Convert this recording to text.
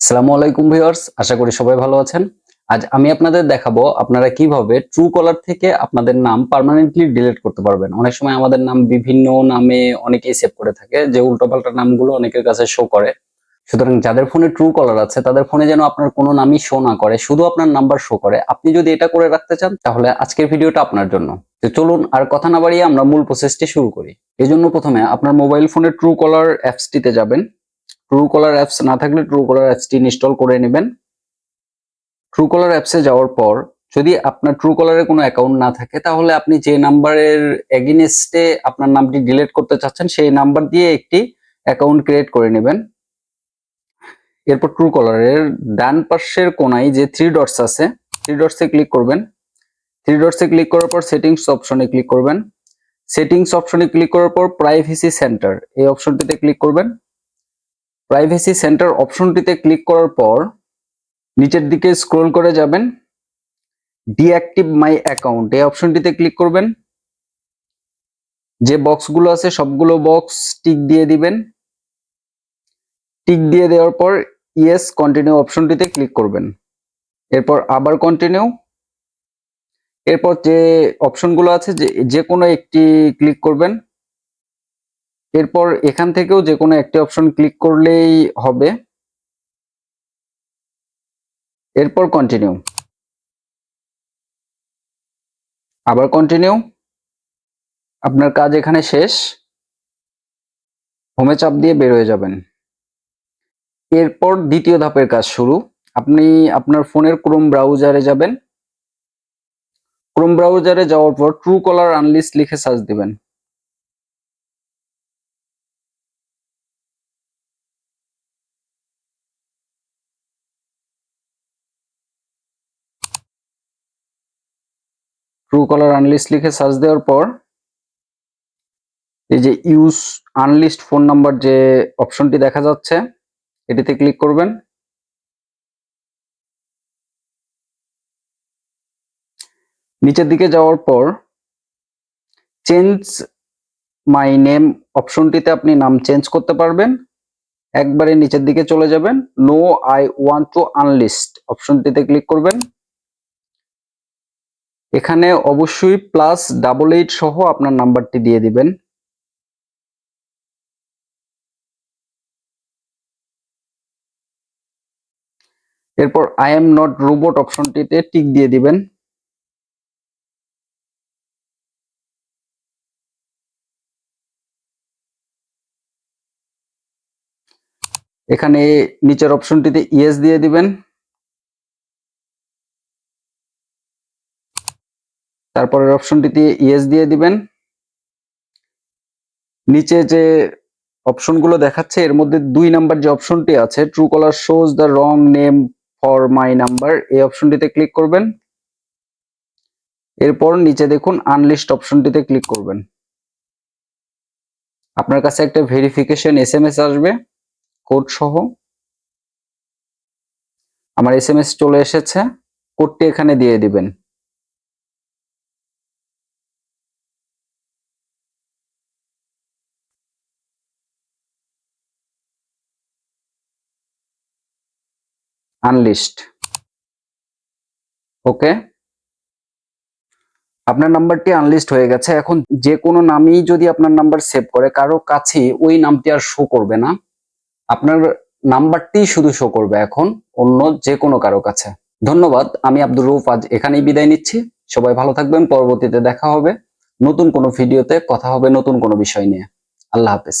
আসসালামু আলাইকুম ভিউয়ার্স, আশা করি সবাই ভালো আছেন। আজ আমি আপনাদের দেখাবো আপনারা কীভাবে ট্রু কলার থেকে আপনাদের নাম পার্মানেন্টলি ডিলিট করতে পারবেন। অনেক সময় আমাদের নাম বিভিন্ন নামে অনেকেই সেভ করে থাকে, যে উল্টোপাল্টা নামগুলো অনেকের কাছে শো করে। সুতরাং যাদের ফোনে ট্রু কলার আছে, তাদের ফোনে যেন আপনার কোনো নামই শো না করে, শুধু আপনার নাম্বার শো করে। আপনি যদি এটা করে রাখতে চান, তাহলে আজকের ভিডিওটা আপনার জন্য। তো চলুন আর কথা না বাড়িয়ে আমরা মূল প্রসেসটি শুরু করি। এই জন্য প্রথমে আপনার মোবাইল ফোনে ট্রু কলার অ্যাপসটিতে যাবেন। ট্রু কলার অ্যাপস না থাকলে ট্রু কলার অ্যাপসটি ইনস্টল করে নেবেন। ট্রু কলার অ্যাপসে যাওয়ার পর যদি আপনার ট্রু কলারে কোনো অ্যাকাউন্ট না থাকে, তাহলে আপনি যে নাম্বারের এগেনস্টে আপনার নামটি ডিলিট করতে চাচ্ছেন, সেই নাম্বার দিয়ে একটি অ্যাকাউন্ট ক্রিয়েট করে নেবেন। এরপর ট্রু কলারের ডান পাশের কোনায় যে থ্রি ডটস আছে থ্রি ডটসে ক্লিক করবেন। থ্রি ডটসে ক্লিক করার পর সেটিংস অপশনে ক্লিক করবেন। সেটিংস অপশনে ক্লিক করার পর প্রাইভেসি সেন্টার এই অপশনটিতে ক্লিক করবেন। প্রাইভেসি সেন্টার অপশনটিতে ক্লিক করার পর নিচের দিকে স্ক্রল করে যাবেন। ডিঅ্যাক্টিভ মাই অ্যাকাউন্ট এই অপশনটিতে ক্লিক করবেন। যে বক্সগুলো আছে, সবগুলো বক্স টিক দিয়ে দিবেন। টিক দিয়ে দেওয়ার পর ইয়েস কন্টিনিউ অপশনটিতে ক্লিক করবেন। এরপর আবার কন্টিনিউ এরপর যে অপশনগুলো আছে, যে যে কোনো একটি ক্লিক করবেন। এরপর এখান থেকেও যে কোনো একটি অপশন ক্লিক করলেই হবে। এরপর কন্টিনিউ আবার কন্টিনিউ আপনার কাজ এখানে শেষ। হোমে চাপ দিয়ে বের হয়ে যাবেন। এরপর দ্বিতীয় ধাপের কাজ শুরু। আপনি আপনার ফোনের ক্রোম ব্রাউজারে যাবেন। ক্রোম ব্রাউজারে যাওয়ার পর ট্রু কলার আনলিস্ট লিখে সার্চ দিবেন। ট্রু কলার আনলিস্ট লিখে সার্চ দেওয়ার পর, এই যে ইউজ আনলিস্ট ফোন নাম্বার যে অপশনটি দেখা যাচ্ছে, এটিতে ক্লিক করবেন। নিচের দিকে যাওয়ার পর চেঞ্জ মাই নেম অপশনটিতে আপনি নাম চেঞ্জ করতে পারবেন। একবারে নিচের দিকে চলে যাবেন। No I want to unlist অপশনটিতে ক্লিক করবেন। এখানে অবশ্যই প্লাস ডাবল এইট সহ আপনার নাম্বারটি দিয়ে দিবেন। এরপর আই এম নট রোবট অপশনটিতে টিক দিয়ে দিবেন। এখানে নিচের অপশনটিতে ইয়েস দিয়ে দিবেন। তারপরের অপশনটিতে ইয়েস দিয়ে দিবেন। নিচে যে অপশনগুলো দেখাচ্ছে, এর মধ্যে দুই নাম্বার যে অপশনটি আছে true caller shows the wrong name for my number এই অপশনটিতে ক্লিক করবেন। এরপর নিচে দেখুন আনলিস্ট অপশনটিতে ক্লিক করবেন। আপনার কাছে একটা ভেরিফিকেশন এস আসবে কোড সহ। আমার এস এম এস চলে এসেছে কোডটি এখানে দিয়ে দিবেন। আনলিস্ট ওকে আপনার নাম্বারটি আনলিস্ট হয়ে গেছে। এখন যে কোনো নামই যদি আপনার নাম্বার সেভ করে, কারও কাছে ওই নামটি আর শো করবে না। আপনার নাম্বারটি শুধু শো করবে এখন, অন্য যে কোনো কারও কাছে। ধন্যবাদ, আমি আব্দুর রৌফ আজ এখানেই বিদায় নিচ্ছি। সবাই ভালো থাকবেন, পরবর্তীতে দেখা হবে। নতুন কোনো ভিডিওতে কথা হবে নতুন কোনো বিষয় নিয়ে। আল্লাহ হাফেজ।